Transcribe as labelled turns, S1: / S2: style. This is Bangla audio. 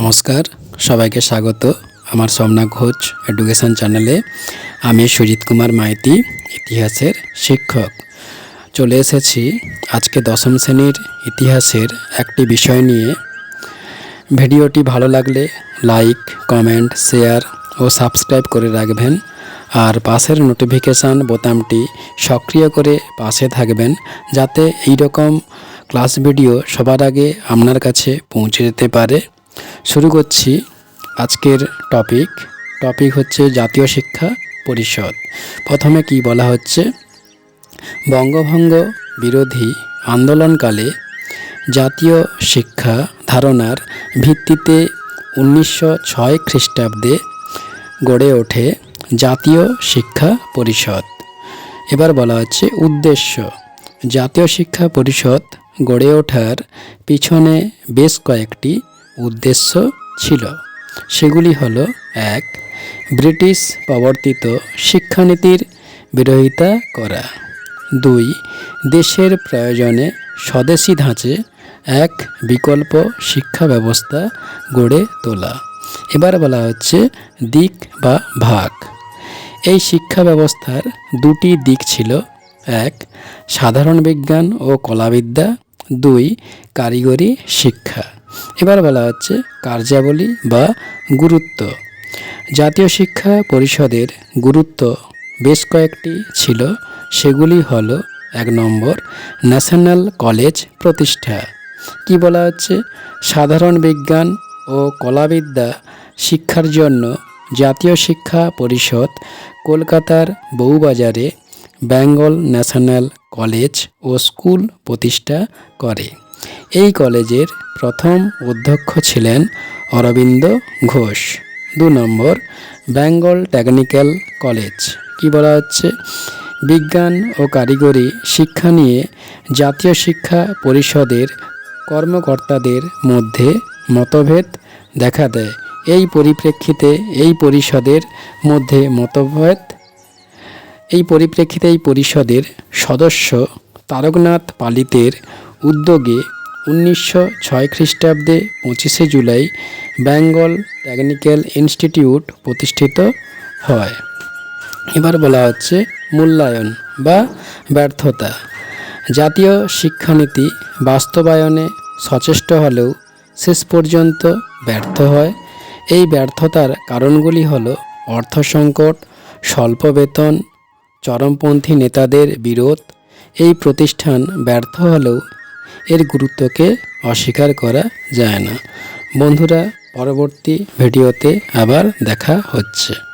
S1: নমস্কার, সবাইকে স্বাগত আমার সোমনা ঘোষ এডুকেশন চ্যানেলে। আমি সুজিত কুমার মাইতি, ইতিহাসের শিক্ষক। চলে এসেছি আজকে দশম শ্রেণির ইতিহাসের একটি বিষয় নিয়ে। ভিডিওটি ভালো লাগলে লাইক, কমেন্ট, শেয়ার ও সাবস্ক্রাইব করে রাখবেন। আর পাশের নোটিফিকেশান বোতামটি সক্রিয় করে পাশে থাকবেন, যাতে এই রকম ক্লাস ভিডিও সবার আগে আপনার কাছে পৌঁছে যেতে পারে। শুরু করছি আজকের টপিক টপিক হচ্ছে জাতীয় শিক্ষা পরিষদ। প্রথমে কি বলা হচ্ছে? বঙ্গভঙ্গ বিরোধী আন্দোলনকালে জাতীয় শিক্ষা ধারণার ভিত্তিতে উনিশশো ছয় খ্রিস্টাব্দে গড়ে ওঠে জাতীয় শিক্ষা পরিষদ। এবার বলা হচ্ছে উদ্দেশ্য। জাতীয় শিক্ষা পরিষদ গড়ে ওঠার পিছনে বেশ কয়েকটি উদ্দেশ্য ছিল। সেগুলি হলো, এক, ব্রিটিশ প্রবর্তিত শিক্ষানীতির বিরোধিতা করা। দুই, দেশের প্রয়োজনে স্বদেশি ধাঁচে, এক, বিকল্প শিক্ষা ব্যবস্থা গড়ে তোলা। এবার বলা হচ্ছে দিক বা ভাগ। এই শিক্ষা ব্যবস্থার দুটি দিক ছিল। এক, সাধারণ বিজ্ঞান ও কলাবিদ্যা। দুই, কারিগরি শিক্ষা। এবার বলা হচ্ছে কার্যাবলী বা গুরুত্ব। জাতীয় শিক্ষা পরিষদের গুরুত্ব বেশ কয়েকটি ছিল, সেগুলি হল এক নম্বর, ন্যাশনাল কলেজ প্রতিষ্ঠা। কি বলা হচ্ছে? সাধারণ বিজ্ঞান ও কলাবিদ্যা শিক্ষার জন্য জাতীয় শিক্ষা পরিষদ কলকাতার বউবাজারে বেঙ্গল ন্যাশনাল কলেজ ও স্কুল প্রতিষ্ঠা করে। এই কলেজের প্রথম অধ্যক্ষ ছিলেন অরবিন্দ ঘোষ, দু নম্বর বেঙ্গল টেকনিক্যাল কলেজ। কি বলা হচ্ছে? বিজ্ঞান ও কারিগরি শিক্ষা নিয়ে জাতীয় শিক্ষা পরিষদের কর্মকর্তাদের মধ্যে মতভেদ দেখা দেয়। এই পরিপ্রেক্ষিতে এই পরিষদের মধ্যে মতভেদ, এই পরিপ্রেক্ষিতে এই পরিষদের সদস্য তারকনাথ পালিতের উদ্যোগে উনিশশো ছয় খ্রিস্টাব্দে পঁচিশে জুলাই বেঙ্গল টেকনিক্যাল ইনস্টিটিউট প্রতিষ্ঠিত হয়। এবার বলা হচ্ছে মূল্যায়ন বা ব্যর্থতা। জাতীয় শিক্ষানীতি বাস্তবায়নে সচেষ্ট হলেও শেষ পর্যন্ত ব্যর্থ হয়। এই ব্যর্থতার কারণগুলি হলো অর্থ সংকট স্বল্প বেতন চরমপন্থী নেতাদের বিরোধ এই প্রতিষ্ঠান ব্যর্থ হলেও এর গুরুত্বকে অস্বীকার করা যায় না। বন্ধুরা, পরবর্তী ভিডিওতে আবার দেখা হচ্ছে।